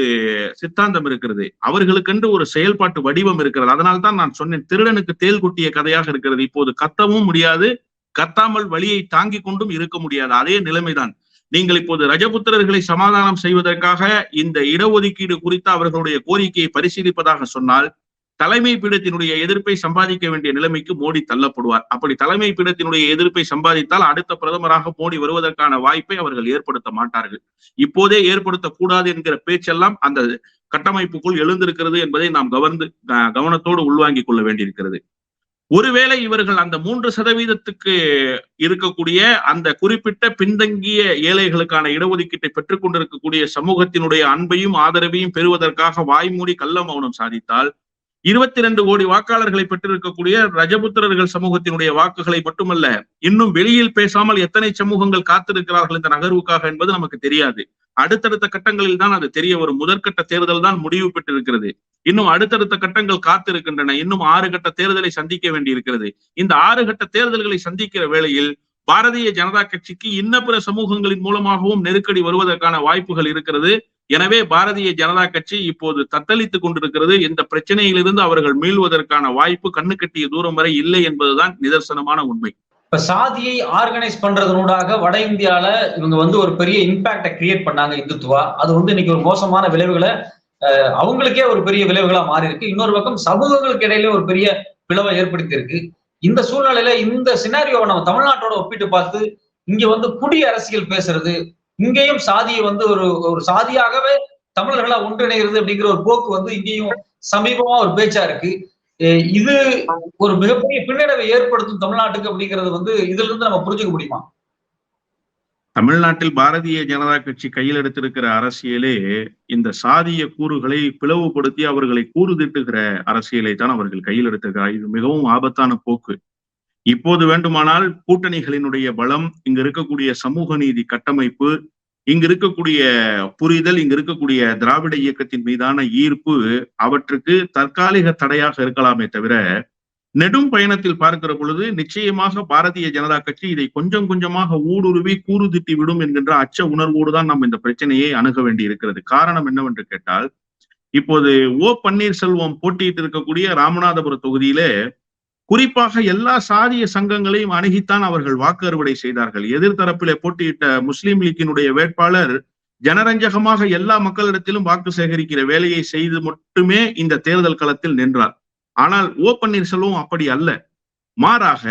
சித்தாந்தம் இருக்கிறது அவர்களுக்கென்று ஒரு செயல்பாட்டு வடிவம் இருக்கிறது. அதனால்தான் நான் சொன்னேன் திருடனுக்கு தேல் குட்டிய கதையாக இருக்கிறது. இப்போது கத்தவும் முடியாது கத்தாமல் வழியை தாங்கிக் கொண்டும் இருக்க முடியாது. அதே நிலைமைதான். நீங்கள் இப்போது ரஜபுத்திரர்களை சமாதானம் செய்வதற்காக இந்த இடஒதுக்கீடு குறித்த அவர்களுடைய கோரிக்கையை பரிசீலிப்பதாக சொன்னால் தலைமை பீடத்தினுடைய எதிர்ப்பை சம்பாதிக்க வேண்டிய நிலைமைக்கு மோடி தள்ளப்படுவார். அப்படி தலைமை பீடத்தினுடைய எதிர்ப்பை சம்பாதித்தால் அடுத்த பிரதமராக மோடி வருவதற்கான வாய்ப்பை அவர்கள் ஏற்படுத்த மாட்டார்கள். இப்போதே ஏற்படுத்தக்கூடாது என்கிற பேச்செல்லாம் அந்த கட்டமைப்புக்குள் எழுந்திருக்கிறது என்பதை நாம் கவர்ந்து கவனத்தோடு உள்வாங்கிக் கொள்ள வேண்டியிருக்கிறது. ஒருவேளை இவர்கள் அந்த மூன்று சதவீதத்துக்கு இருக்கக்கூடிய அந்த குறிப்பிட்ட பின்தங்கிய ஏழைகளுக்கான இடஒதுக்கீட்டை பெற்றுக் கொண்டிருக்கக்கூடிய சமூகத்தினுடைய அன்பையும் ஆதரவையும் பெறுவதற்காக வாய்மூடி கள்ள மௌனம் சாதித்தால் இருபத்தி ரெண்டு கோடி வாக்காளர்களை பெற்றிருக்கக்கூடிய ரஜபுத்திரர்கள் சமூகத்தினுடைய வாக்குகளை மட்டுமல்ல இன்னும் வெளியில் பேசாமல் எத்தனை சமூகங்கள் காத்திருக்கிறார்கள் இந்த நகர்வுக்காக என்பது நமக்கு தெரியாது. அடுத்தடுத்த கட்டங்களில் தான் அது தெரிய வரும். முதற்கட்ட தேர்தல் தான் முடிவு பெற்றிருக்கிறது. இன்னும் அடுத்தடுத்த கட்டங்கள் காத்திருக்கின்றன. இன்னும் ஆறு கட்ட தேர்தலை சந்திக்க வேண்டியிருக்கிறது. இந்த ஆறு கட்ட தேர்தல்களை சந்திக்கிற வேளையில் பாரதிய ஜனதா கட்சிக்கு இன்ன பிற சமூகங்களின் மூலமாகவும் நெருக்கடி வருவதற்கான வாய்ப்புகள் இருக்கிறது. எனவே பாரதிய ஜனதா கட்சி இப்போது தத்தளித்துக் கொண்டிருக்கிறது. இந்த பிரச்சனையிலிருந்து அவர்கள் மீள்வதற்கான வாய்ப்பு கண்ணு கட்டிய தூரம் வரை இல்லை என்பதுதான் நிதர்சனமான உண்மை. இப்ப சாதியை ஆர்கனைஸ் பண்றதனூடாக வட இந்தியால இவங்க வந்து ஒரு பெரிய இம்பாக்ட கிரியேட் பண்ணாங்க இந்துத்துவா. அது வந்து இன்னைக்கு ஒரு மோசமான விளைவுகளை அவங்களுக்கே ஒரு பெரிய விளைவுகளா மாறி இருக்கு இன்னொரு பக்கம் சமூகங்களுக்கு இடையில ஒரு பெரிய பிளவை ஏற்படுத்தி இருக்கு இந்த சூழ்நிலையில இந்த சினாரியோவை நம்ம தமிழ்நாட்டோட ஒப்பிட்டு பார்த்து இங்க வந்து குடி அரசியல் பேசுறது இங்கேயும் சாதியை வந்து ஒரு ஒரு சாதியாகவே தமிழர்களா ஒன்றிணைகிறது அப்படிங்கிற ஒரு போக்கு வந்து இங்கேயும் சமீபமா ஒரு பேச்சா இருக்கு. இது ஒரு மிகப்பெரிய பின்னடைவை ஏற்படுத்தும் தமிழ்நாட்டுக்கு அப்படிங்கிறது வந்து இதுல இருந்து நம்ம புரிஞ்சுக்க முடியுமா? தமிழ்நாட்டில் பாரதிய ஜனதா கட்சி கையில் எடுத்திருக்கிற அரசியலே இந்த சாதிய கூறுகளை பிளவுபடுத்தி அவர்களை கூறுதிட்டுகிற அரசியலை தான் அவர்கள் கையில் எடுத்திருக்கிறார். இது மிகவும் ஆபத்தான போக்கு. இப்போது வேண்டுமானால் கூட்டணிகளினுடைய பலம் இங்க இருக்கக்கூடிய சமூக நீதி கட்டமைப்பு இங்க இருக்கக்கூடிய புரிதல் இங்க இருக்கக்கூடிய திராவிட இயக்கத்தின் மீதான ஈர்ப்பு அவற்றுக்கு தற்காலிக தடையாக இருக்கலாமே தவிர நெடும் பயணத்தில் பார்க்கிற பொழுது நிச்சயமாக பாரதிய ஜனதா கட்சி இதை கொஞ்சம் கொஞ்சமாக ஊடுருவி கூறுதிட்டி விடும் என்கின்ற அச்ச உணர்வோடு தான் நம்ம இந்த பிரச்சனையை அணுக வேண்டி இருக்கிறது காரணம் என்னவென்று கேட்டால் இப்போது ஓ பன்னீர்செல்வம் போட்டியிட்டு இருக்கக்கூடிய ராமநாதபுரம் தொகுதியிலே குறிப்பாக எல்லா சாதிய சங்கங்களையும் அணுகித்தான் அவர்கள் வாக்கு அறுவடை செய்தார்கள். எதிர்த்தரப்பிலே போட்டியிட்ட முஸ்லீம் லீக்கினுடைய வேட்பாளர் ஜனரஞ்சகமாக எல்லா மக்களிடத்திலும் வாக்கு சேகரிக்கிற வேலையை செய்து மட்டுமே இந்த தேர்தல் களத்தில் நின்றார். ஆனால் ஓ பன்னீர்செல்வம் அப்படி அல்ல. மாறாக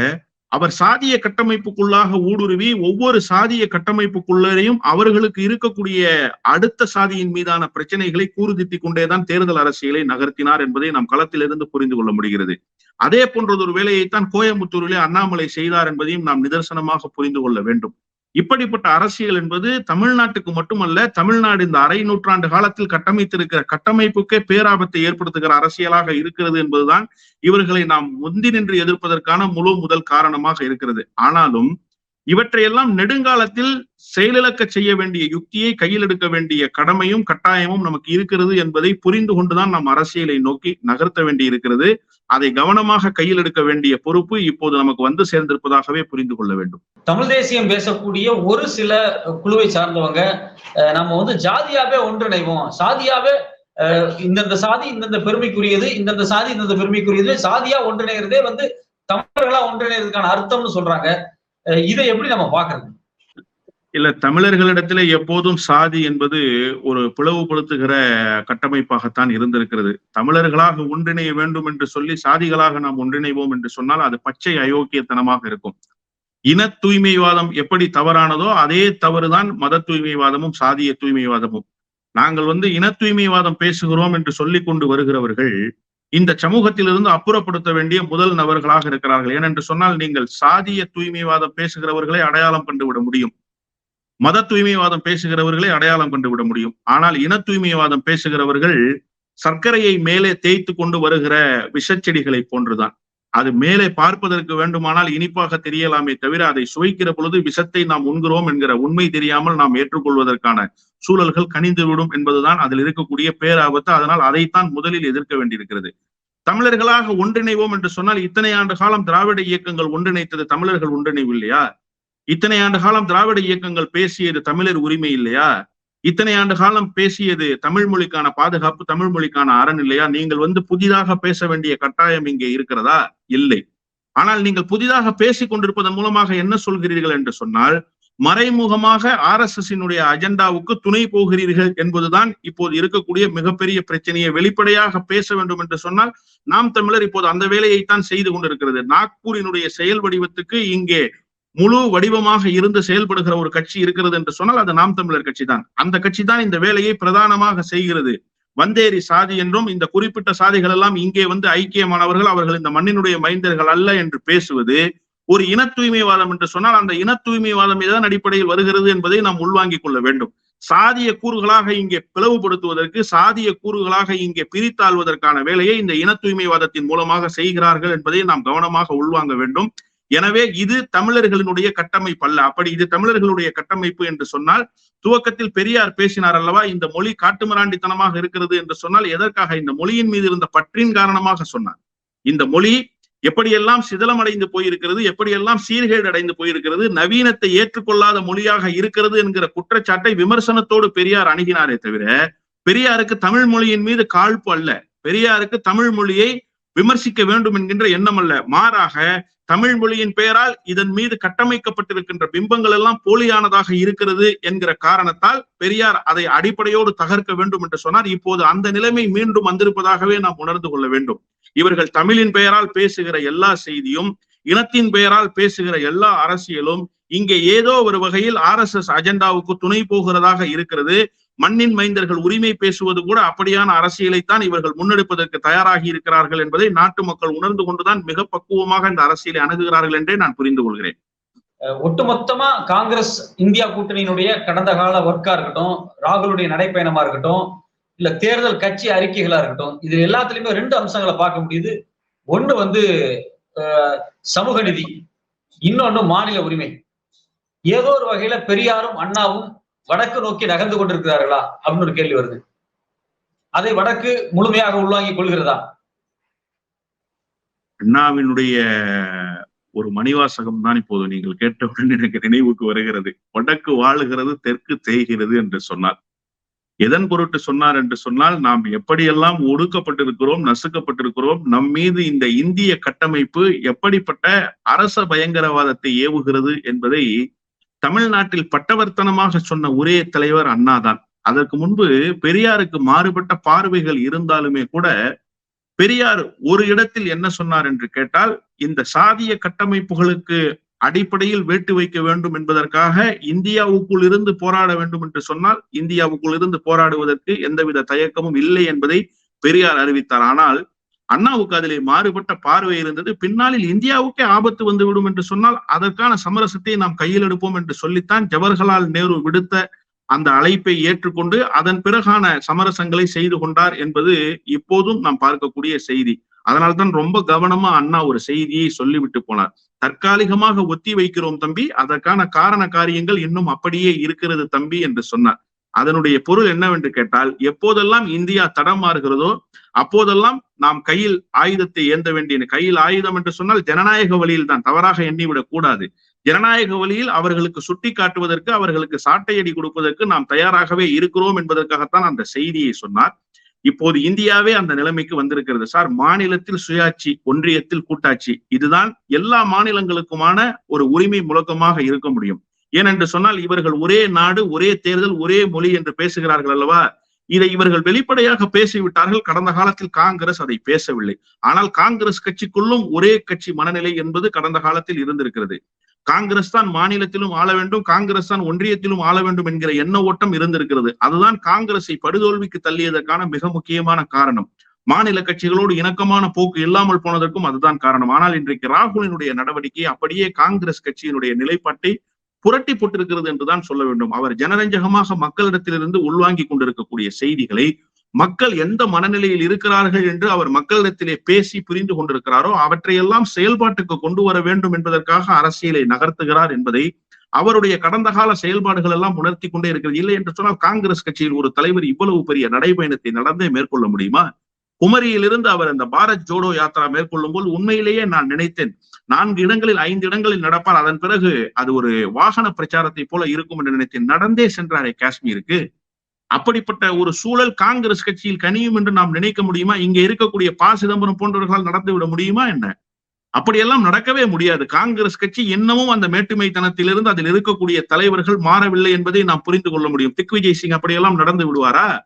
அவர் சாதிய கட்டமைப்புக்குள்ளாக ஊடுருவி ஒவ்வொரு சாதிய கட்டமைப்புக்குள்ளேயும் அவர்களுக்கு இருக்கக்கூடிய அடுத்த சாதியின் மீதான பிரச்சனைகளை கூறுதிட்டிக் கொண்டேதான் தேர்தல் அரசியலை நகர்த்தினார் என்பதை நாம் களத்திலிருந்து புரிந்து கொள்ள முடிகிறது. அதே போன்றதொரு வேலையைத்தான் கோயம்புத்தூரிலே அண்ணாமலை செய்தார் என்பதையும் நாம் நிதர்சனமாக புரிந்து கொள்ள வேண்டும். இப்படிப்பட்ட அரசியல் என்பது தமிழ்நாட்டுக்கு மட்டுமல்ல தமிழ்நாடு இந்த அரை நூற்றாண்டு காலத்தில் கட்டமைத்திருக்கிற கட்டமைப்புக்கே பேராபத்தை ஏற்படுத்துகிற அரசியலாக இருக்கிறது என்பதுதான் இவர்களை நாம் முந்தி நின்று எதிர்ப்பதற்கான முழு முதல் காரணமாக இருக்கிறது. ஆனாலும் இவற்றையெல்லாம் நெடுங்காலத்தில் செயலிழக்க செய்ய வேண்டிய யுக்தியை கையில் எடுக்க வேண்டிய கடமையும் கட்டாயமும் நமக்கு இருக்கிறது என்பதை புரிந்து கொண்டுதான் நாம் அரசியலை நோக்கி நகர்த்த வேண்டி இருக்கிறது அதை கவனமாக கையில் எடுக்க வேண்டிய பொறுப்பு இப்போது நமக்கு வந்து சேர்ந்திருப்பதாகவே புரிந்து கொள்ள வேண்டும். தமிழ் தேசியம் பேசக்கூடிய ஒரு சில குழுவை சார்ந்தவங்க நம்ம வந்து ஜாதியாவே ஒன்றிணைவோம். சாதியாவே இந்தந்த சாதி இந்தந்த பெருமைக்குரியது இந்தந்த சாதி இந்தந்த பெருமைக்குரியது சாதியா ஒன்றிணைகிறதே வந்து தமிழர்களா ஒன்றிணைறதுக்கான அர்த்தம்னு சொல்றாங்க. இதை எப்படி நம்ம பாக்குறது இல்ல தமிழர்களிடத்துல எப்போதும் சாதி என்பது ஒரு பிளவுபடுத்துகிற கட்டமைப்பாகத்தான் இருந்திருக்கிறது. தமிழர்களாக ஒன்றிணைய வேண்டும் என்று சொல்லி சாதிகளாக நாம் ஒன்றிணைவோம் என்று சொன்னால் அது பச்சை அயோக்கியத்தனமாக இருக்கும். இன தூய்மைவாதம் எப்படி தவறானதோ அதே தவறுதான் மத தூய்மைவாதமும் சாதிய தூய்மைவாதமும். நாங்கள் வந்து இன தூய்மைவாதம் பேசுகிறோம் என்று சொல்லிக் கொண்டு வருகிறவர்கள் இந்த சமூகத்திலிருந்து அப்புறப்படுத்த வேண்டிய முதல் நபர்களாக இருக்கிறார்கள். ஏனென்று சொன்னால் நீங்கள் சாதிய தூய்மைவாதம் பேசுகிறவர்களை அடையாளம் கண்டுவிட முடியும். மத தூய்மைவாதம் பேசுகிறவர்களை அடையாளம் கண்டுவிட முடியும். ஆனால் இன தூய்மைவாதம் பேசுகிறவர்கள் சர்க்கரையை மேலே தேய்த்து கொண்டு வருகிற விஷச்செடிகளை போன்றுதான். அது மேலே பார்ப்பதற்கு வேண்டுமானால் இனிப்பாக தெரியலாமே தவிர அதை சுவைக்கிற பொழுது விஷத்தை நாம் உண்கிறோம் என்கிற உண்மை தெரியாமல் நாம் ஏற்றுக்கொள்வதற்கான சூழல்கள் கனிந்துவிடும் என்பதுதான் அதில் இருக்கக்கூடிய பேராபத்து. அதனால் அதைத்தான் முதலில் எதிர்க்க வேண்டியிருக்கிறது. தமிழர்களாக ஒன்றிணைவோம் என்று சொன்னால் இத்தனை ஆண்டு காலம் திராவிட இயக்கங்கள் ஒன்றிணைத்தது தமிழர்கள் ஒன்றிணைவில்லையா இத்தனை ஆண்டு காலம் திராவிட இயக்கங்கள் பேசியது தமிழர் உரிமை இல்லையா? இத்தனை ஆண்டு காலம் பேசியது தமிழ் மொழிக்கான பாதுகாப்பு தமிழ் மொழிக்கான அரண் இல்லையா நீங்கள் வந்து புதிதாக பேச வேண்டிய கட்டாயம் இங்கே இருக்கிறதா? இல்லை. ஆனால் நீங்கள் புதிதாக பேசிக் கொண்டிருப்பதன் மூலமாக என்ன சொல்கிறீர்கள் என்று சொன்னால் மறைமுகமாக ஆர் எஸ் எஸ் அஜெண்டாவுக்கு துணை போகிறீர்கள் என்பதுதான் இப்போது இருக்கக்கூடிய மிகப்பெரிய பிரச்சனையை வெளிப்படையாக பேச வேண்டும் என்று சொன்னால் நாம் தமிழர் இப்போது அந்த வேலையைத்தான் செய்து கொண்டிருக்கிறது. நாக்பூரினுடைய செயல் வடிவத்துக்கு இங்கே முழு வடிவமாக இருந்து செயல்படுகிற ஒரு கட்சி இருக்கிறது என்று சொன்னால் அது நாம் தமிழர் கட்சி தான் அந்த கட்சி தான் இந்த வேலையை பிரதானமாக செய்கிறது. வந்தேரி சாதி என்றும் இந்த குறிப்பிட்ட சாதிகள் எல்லாம் இங்கே வந்து ஐக்கியமானவர்கள் அவர்கள் இந்த மண்ணினுடைய மைந்தர்கள் அல்ல என்று பேசுவது ஒரு இன தூய்மைவாதம் என்று சொன்னால் அந்த இன தூய்மைவாதம் எதன் அடிப்படையில் வருகிறது என்பதை நாம் உள்வாங்கிக் கொள்ள வேண்டும். சாதிய கூறுகளாக இங்கே பிளவுபடுத்துவதற்கு சாதிய கூறுகளாக இங்கே பிரித்தாள்வதற்கான வேலையை இந்த இன தூய்மைவாதத்தின் மூலமாக செய்கிறார்கள் என்பதை நாம் கவனமாக உள்வாங்க வேண்டும். எனவே இது தமிழர்களினுடைய கட்டமைப்பு அல்ல. அப்படி இது தமிழர்களுடைய கட்டமைப்பு என்று சொன்னால் துவக்கத்தில் பெரியார் பேசினார் அல்லவா இந்த மொழி காட்டுமிராண்டித்தனமாக இருக்கிறது என்று சொன்னால் எதற்காக? இந்த மொழியின் மீது இருந்த பற்றின் காரணமாக சொன்னார். இந்த மொழி எப்படியெல்லாம் சிதலமடைந்து போயிருக்கிறது எப்படியெல்லாம் சீர்கேடு அடைந்து போயிருக்கிறது நவீனத்தை ஏற்றுக்கொள்ளாத மொழியாக இருக்கிறது என்கிற குற்றச்சாட்டை விமர்சனத்தோடு பெரியார் அணுகினாரே தவிர பெரியாருக்கு தமிழ் மொழியின் மீது காழ்ப்பு அல்ல. பெரியாருக்கு தமிழ் மொழியை விமர்சிக்க வேண்டும் என்கின்ற எண்ணம் அல்ல. மாறாக தமிழ் மொழியின் பெயரால் இதன் மீது கட்டமைக்கப்பட்டிருக்கின்ற பிம்பங்கள் எல்லாம் போலியானதாக இருக்கிறது என்கிற காரணத்தால் பெரியார் அதை அடிப்படையோடு தகர்க்க வேண்டும் என்று சொன்னார். இப்போது அந்த நிலைமை மீண்டும் வந்திருப்பதாகவே நாம் உணர்ந்து கொள்ள வேண்டும். இவர்கள் தமிழின் பெயரால் பேசுகிற எல்லா செய்தியும் இனத்தின் பெயரால் பேசுகிற எல்லா அரசியலும் இங்கே ஏதோ ஒரு வகையில் ஆர் எஸ் எஸ் அஜெண்டாவுக்கு துணை போகிறதாக இருக்கிறது. மண்ணின் மைந்தர்கள் உரிமை பேசுவது கூட அப்படியான அரசியலைத்தான் இவர்கள் முன்னெடுப்பதற்கு தயாராகி இருக்கிறார்கள் என்பதை நாட்டு மக்கள் உணர்ந்து கொண்டுதான் மிக பக்குவமாக இந்த அரசியலை அணுகுகிறார்கள் என்றே நான் புரிந்து கொள்கிறேன். ஒட்டுமொத்தமா காங்கிரஸ் இந்தியா கூட்டணியினுடைய கடந்த கால ஒர்க்கா இருக்கட்டும் ராகுலுடைய நடைப்பயணமா இருக்கட்டும் இல்ல தேர்தல் கட்சி அறிக்கைகளா இருக்கட்டும் இது எல்லாத்துலயுமே ரெண்டு அம்சங்களை பார்க்க முடியுது. ஒண்ணு வந்து சமூக நிதி இன்னொன்னு மாநில உரிமை. ஏதோ ஒரு வகையில பெரியாரும் அண்ணாவும் வடக்கு நோக்கி நகர்ந்து கொண்டிருக்கிறார்களா? அப்படின்னு ஒரு கேள்வி வருது. அதை வடக்கு முழுமையாக உள்வாங்கிக் கொள்கிறதா? அண்ணாவினுடைய ஒரு மணிவாசகம் தான் இப்போது நீங்கள் கேட்டவுடன் எனக்கு நினைவுக்கு வருகிறது. வடக்கு வாழுகிறது தெற்கு தேய்கிறது என்று சொன்னார். எதன் பொருட்டு சொன்னார் என்று சொன்னால் நாம் எப்படியெல்லாம் ஒடுக்கப்பட்டிருக்கிறோம் நசுக்கப்பட்டிருக்கிறோம் நம் மீது இந்த இந்திய கட்டமைப்பு எப்படிப்பட்ட அரச பயங்கரவாதத்தை ஏவுகிறது என்பதை தமிழ்நாட்டில் பட்டவர்த்தனமாக சொன்ன ஒரே தலைவர் அண்ணாதான். அதற்கு முன்பு பெரியாருக்கு மாறுபட்ட பார்வைகள் இருந்தாலுமே கூட பெரியார் ஒரு இடத்தில் என்ன சொன்னார் என்று கேட்டால் இந்த சாதிய கட்டமைப்புகளுக்கு அடிப்படையில் வேட்டு வைக்க வேண்டும் என்பதற்காக இந்தியாவுக்குள் இருந்து போராட வேண்டும் என்று சொன்னால் இந்தியாவுக்குள் இருந்து போராடுவதற்கு எந்தவித தயக்கமும் இல்லை என்பதை பெரியார் அறிவித்தார். ஆனால் அண்ணாவுக்கு அதிலே மாறுபட்ட பார்வை இருந்தது. பின்னாளில் இந்தியாவுக்கே ஆபத்து வந்துவிடும் என்று சொன்னால் அதற்கான சமரசத்தை நாம் கையில் எடுப்போம் என்று சொல்லித்தான் ஜவஹர்லால் நேரு விடுத்த அந்த அழைப்பை ஏற்றுக்கொண்டு அதன் பிறகான சமரசங்களை செய்து கொண்டார் என்பது இப்போதும் நாம் பார்க்கக்கூடிய செய்தி. அதனால்தான் ரொம்ப கவனமா அண்ணா ஒரு செய்தியை சொல்லிவிட்டு போனார். தற்காலிகமாக ஒத்தி வைக்கிறோம் தம்பி. அதற்கான காரண காரியங்கள் இன்னும் அப்படியே இருக்கிறது தம்பி என்று சொன்னார். அதனுடைய பொருள் என்னவென்று கேட்டால் எப்போதெல்லாம் இந்தியா தடம் மாறுகிறதோ அப்போதெல்லாம் நாம் கையில் ஆயுதத்தை ஏந்த வேண்டிய கையில் ஆயுதம் என்று சொன்னால் ஜனநாயக வழியில் தான் தவறாக எண்ணிவிடக் கூடாது. ஜனநாயக வழியில் அவர்களுக்கு சுட்டி காட்டுவதற்கு அவர்களுக்கு சாட்டையடி கொடுப்பதற்கு நாம் தயாராகவே இருக்கிறோம் என்பதற்காகத்தான் அந்த செய்தியை சொன்னார். இப்போது இந்தியாவே அந்த நிலைமைக்கு வந்திருக்கிறது. சார் மாநிலத்தில் சுயாட்சி ஒன்றியத்தில் கூட்டாட்சி இதுதான் எல்லா மாநிலங்களுக்குமான ஒரு உரிமை முழக்கமாக இருக்க முடியும். ஏனென்று சொன்னால் இவர்கள் ஒரே நாடு ஒரே தேர்தல் ஒரே மொழி என்று பேசுகிறார்கள் அல்லவா? இதை இவர்கள் வெளிப்படையாக பேசிவிட்டார்கள். கடந்த காலத்தில் காங்கிரஸ் அதை பேசவில்லை. ஆனால் காங்கிரஸ் கட்சிக்குள்ளும் ஒரே கட்சி மனநிலை என்பது கடந்த காலத்தில் இருந்திருக்கிறது. காங்கிரஸ் தான் மாநிலத்திலும் ஆள வேண்டும் காங்கிரஸ் தான் ஒன்றியத்திலும் ஆள வேண்டும் என்கிற எண்ண ஓட்டம் இருந்திருக்கிறது. அதுதான் காங்கிரஸை படுதோல்விக்கு தள்ளியதற்கான மிக முக்கியமான காரணம். மாநில கட்சிகளோடு இணக்கமான போக்கு இல்லாமல் போனதற்கும் அதுதான் காரணம். ஆனால் இன்றைக்கு ராகுலினுடைய நடவடிக்கை அப்படியே காங்கிரஸ் கட்சியினுடைய நிலைப்பாட்டை புரட்டி போட்டிருக்கிறது என்றுதான் சொல்ல வேண்டும். அவர் ஜனரஞ்சகமாக மக்களிடத்திலிருந்து உள்வாங்கி கொண்டிருக்கக்கூடிய செய்திகளை மக்கள் எந்த மனநிலையில் இருக்கிறார்கள் என்று அவர் மக்களிடத்திலே பேசி புரிந்து கொண்டிருக்கிறாரோ அவற்றையெல்லாம் செயல்பாட்டுக்கு கொண்டு வர வேண்டும் என்பதற்காக அரசியலை நகர்த்துகிறார் என்பதை அவருடைய கடந்த கால செயல்பாடுகள் எல்லாம் உணர்த்தி கொண்டே இருக்கிறது. இல்லை என்று சொன்னால் காங்கிரஸ் கட்சியில் ஒரு தலைவர் இவ்வளவு பெரிய நடைபயணத்தை நடந்தே மேற்கொள்ள முடியுமா? குமரியிலிருந்து அவர் அந்த பாரத் ஜோடோ யாத்திரா மேற்கொள்ளும் போது உண்மையிலேயே நான் நினைத்தேன். நான்கு இடங்களில் ஐந்து இடங்களில் நடப்பார். அதன் பிறகு அது ஒரு வாகன பிரச்சாரத்தை போல இருக்கும் என்று நினைத்தேன். நடந்தே சென்றாரே காஷ்மீருக்கு. அப்படிப்பட்ட ஒரு சூழல் காங்கிரஸ் கட்சியில் கனியும் என்று நாம் நினைக்க முடியுமா? இங்க இருக்கக்கூடிய பா. சிதம்பரம் போன்றவர்களால் நடந்து விட முடியுமா என்ன? அப்படியெல்லாம் நடக்கவே முடியாது. காங்கிரஸ் கட்சி இன்னமும் அந்த மேட்டுமைத்தனத்திலிருந்து அதில் இருக்கக்கூடிய தலைவர்கள் மாறவில்லை என்பதை நாம் புரிந்து கொள்ள முடியும். திக்விஜய் சிங் அப்படியெல்லாம் நடந்து விடுவாரா?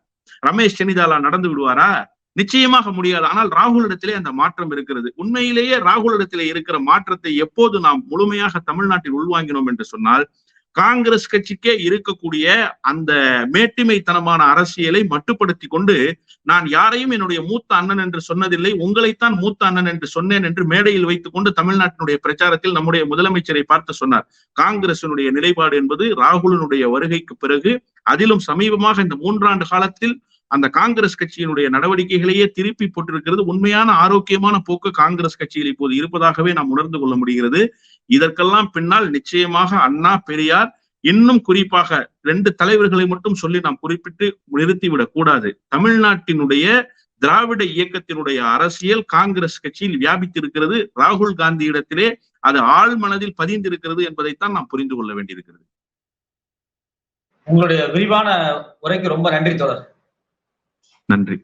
ரமேஷ் செனிதாலா நடந்து விடுவாரா? நிச்சயமாக முடியாது. ஆனால் ராகுலிடத்திலே அந்த மாற்றம் இருக்கிறது. உண்மையிலேயே ராகுலிடத்திலே இருக்கிற மாற்றத்தை எப்போது நாம் முழுமையாக தமிழ்நாட்டில் உள்வாங்கினோம் என்று சொன்னால் காங்கிரஸ் கட்சிக்கே இருக்கக்கூடிய அந்த மேட்டிமைத்தனமான அரசியலை மட்டுப்படுத்தி கொண்டு நான் யாரையும் என்னுடைய மூத்த அண்ணன் என்று சொன்னதில்லை உங்களைத்தான் மூத்த அண்ணன் என்று சொன்னேன் என்று மேடையில் வைத்துக் கொண்டு தமிழ்நாட்டினுடைய பிரச்சாரத்தில் நம்முடைய முதலமைச்சரை பார்த்து சொன்னார். காங்கிரசினுடைய நிலைப்பாடு என்பது ராகுலனுடைய வருகைக்கு பிறகு அதிலும் சமீபமாக இந்த மூன்றாண்டு காலத்தில் அந்த காங்கிரஸ் கட்சியினுடைய நடவடிக்கைகளையே திருப்பி போட்டிருக்கிறது. உண்மையான ஆரோக்கியமான போக்கு காங்கிரஸ் கட்சியில் இப்போது இருப்பதாகவே நாம் உணர்ந்து கொள்ள முடிகிறது. இதற்கெல்லாம் பின்னால் நிச்சயமாக அண்ணா பெரியார் இன்னும் குறிப்பாக ரெண்டு தலைவர்களை மட்டும் சொல்லி நாம் குறிப்பிட்டு நிறுத்திவிடக் கூடாது. தமிழ்நாட்டினுடைய திராவிட இயக்கத்தினுடைய அரசியல் காங்கிரஸ் கட்சியில் வியாபித்திருக்கிறது. ராகுல் காந்தியிடத்திலே அது ஆள் மனதில் பதிந்திருக்கிறது என்பதைத்தான் நாம் புரிந்து கொள்ள வேண்டியிருக்கிறது. உங்களுடைய விரிவான உரைக்கு ரொம்ப நன்றி தொடர் நன்றி.